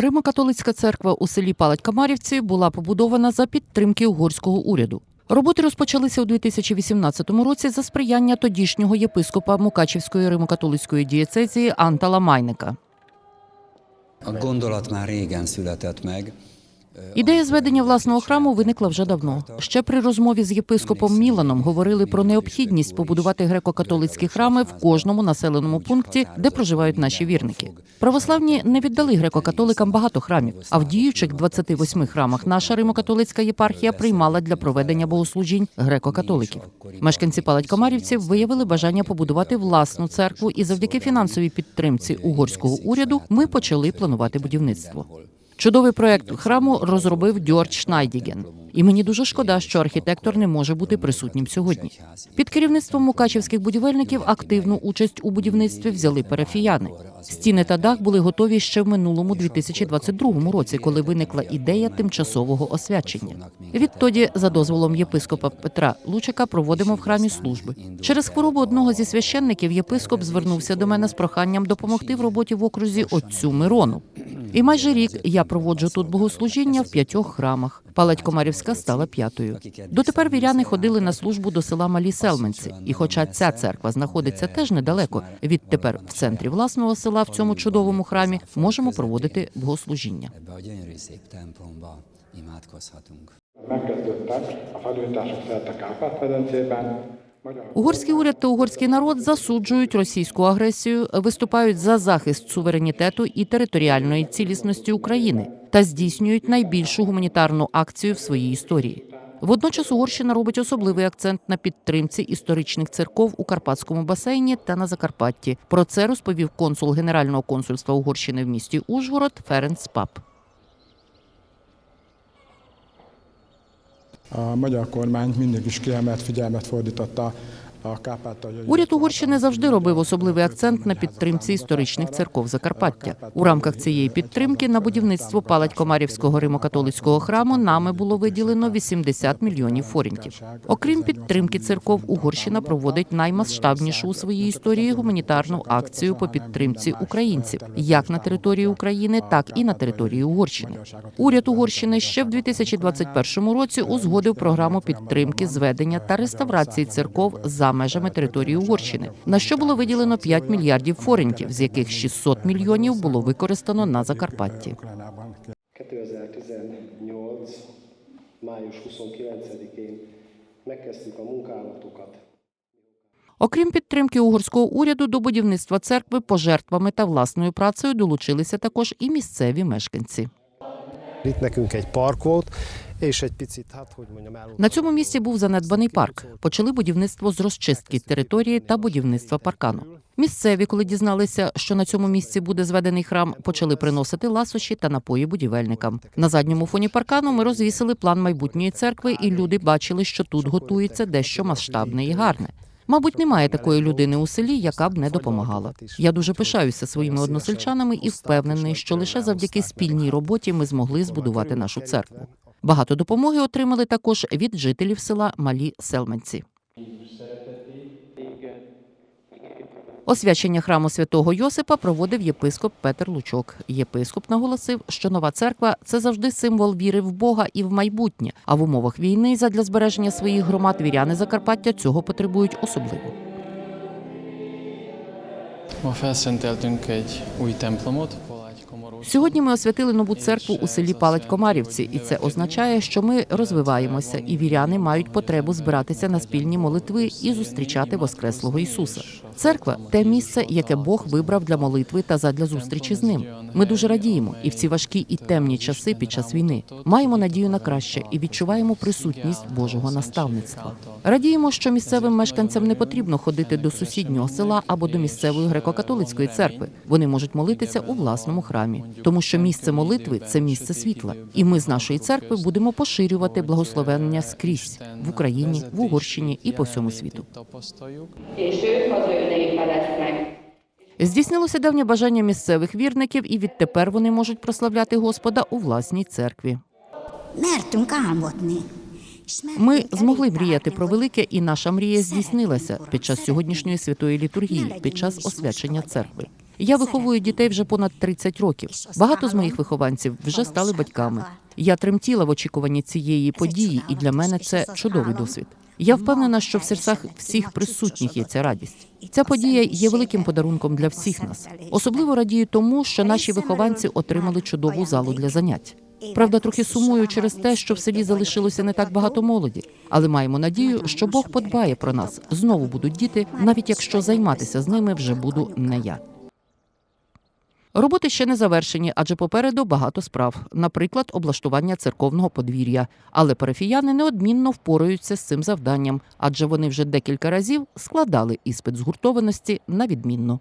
Римо-католицька церква у селі Палать-Камарівці була побудована за підтримки угорського уряду. Роботи розпочалися у 2018 році за сприяння тодішнього єпископа Мукачівської римо-католицької дієцезії Антала Майника. A gondolat. Ідея зведення власного храму виникла вже давно. Ще при розмові з єпископом Міланом говорили про необхідність побудувати греко-католицькі храми в кожному населеному пункті, де проживають наші вірники. Православні не віддали греко-католикам багато храмів, а в діючих 28 храмах наша римо-католицька єпархія приймала для проведення богослужінь греко-католиків. Мешканці Палать-Камарівців виявили бажання побудувати власну церкву, і завдяки фінансовій підтримці угорського уряду ми почали планувати будівництво. Чудовий проект храму розробив Дьорд Шнайдіген. І мені дуже шкода, що архітектор не може бути присутнім сьогодні. Під керівництвом мукачівських будівельників активну участь у будівництві взяли парафіяни. Стіни та дах були готові ще в минулому 2022 році, коли виникла ідея тимчасового освячення. Відтоді, за дозволом єпископа Петра Лучика, проводимо в храмі служби. Через хворобу одного зі священників єпископ звернувся до мене з проханням допомогти в роботі в окрузі отцю Мирону. І майже рік я проводжу тут богослужіння в п'ятьох храмах. Палать Комарівська стала п'ятою. Дотепер віряни ходили на службу до села Малі Селменці. І хоча ця церква знаходиться теж недалеко, відтепер в центрі власного села в цьому чудовому храмі можемо проводити богослужіння. Megkezdődtek a felújítások szerte Kárpát-medencében, Угорський уряд та угорський народ засуджують російську агресію, виступають за захист суверенітету і територіальної цілісності України та здійснюють найбільшу гуманітарну акцію в своїй історії. Водночас Угорщина робить особливий акцент на підтримці історичних церков у Карпатському басейні та на Закарпатті. Про це розповів консул Генерального консульства Угорщини в місті Ужгород Ференц Пап. A magyar kormány mindig is kiemelt figyelmet fordította. Уряд Угорщини завжди робив особливий акцент на підтримці історичних церков Закарпаття. У рамках цієї підтримки на будівництво палать Комарівського римо-католицького храму нами було виділено 80 мільйонів форінтів. Окрім підтримки церков, Угорщина проводить наймасштабнішу у своїй історії гуманітарну акцію по підтримці українців, як на території України, так і на території Угорщини. Уряд Угорщини ще в 2021 році узгодив програму підтримки зведення та реставрації церков за межами території Угорщини, на що було виділено 5 мільярдів форінтів, з яких 600 мільйонів було використано на Закарпатті. Május 29-én megkezdtük a munkálatokat. Окрім підтримки угорського уряду, до будівництва церкви пожертвами та власною працею долучилися також і місцеві мешканці. Itt nekünk egy park volt. На цьому місці був занедбаний парк. Почали будівництво з розчистки території та будівництва паркану. Місцеві, коли дізналися, що на цьому місці буде зведений храм, почали приносити ласощі та напої будівельникам. На задньому фоні паркану ми розвісили план майбутньої церкви, і люди бачили, що тут готується дещо масштабне і гарне. Мабуть, немає такої людини у селі, яка б не допомагала. Я дуже пишаюся своїми односельчанами і впевнений, що лише завдяки спільній роботі ми змогли збудувати нашу церкву. Багато допомоги отримали також від жителів села Малі Селменці. Освячення храму святого Йосипа проводив єпископ Петер Лучок. Єпископ наголосив, що нова церква це завжди символ віри в Бога і в майбутнє. А в умовах війни задля збереження своїх громад віряни Закарпаття цього потребують особливо. Сьогодні ми освятили нову церкву у селі Палать Комарівці, і це означає, що ми розвиваємося, і віряни мають потребу збиратися на спільні молитви і зустрічати Воскреслого Ісуса. Церква те місце, яке Бог вибрав для молитви та задля зустрічі з ним. Ми дуже радіємо, і в ці важкі і темні часи під час війни маємо надію на краще і відчуваємо присутність Божого наставництва. Радіємо, що місцевим мешканцям не потрібно ходити до сусіднього села або до місцевої греко-католицької церкви. Вони можуть молитися у власному храмі, тому що місце молитви це місце світла. І ми з нашої церкви будемо поширювати благословення скрізь в Україні, в Угорщині і по всьому світу. Népe lesznek. Здійснилося давнє бажання місцевих вірників, і відтепер вони можуть прославляти Господа у власній церкві. Ми змогли мріяти про велике, і наша мрія здійснилася під час сьогоднішньої святої літургії, під час освячення церкви. Я виховую дітей вже понад 30 років. Багато з моїх вихованців вже стали батьками. Я тремтіла в очікуванні цієї події, і для мене це чудовий досвід. Я впевнена, що в серцях всіх присутніх є ця радість. Ця подія є великим подарунком для всіх нас. Особливо радію тому, що наші вихованці отримали чудову залу для занять. Правда, трохи сумую через те, що в селі залишилося не так багато молоді, але маємо надію, що Бог подбає про нас. Знову будуть діти, навіть якщо займатися з ними вже буду не я. Роботи ще не завершені, адже попереду багато справ, наприклад, облаштування церковного подвір'я. Але парафіяни неодмінно впораються з цим завданням, адже вони вже декілька разів складали іспит згуртованості на відмінно.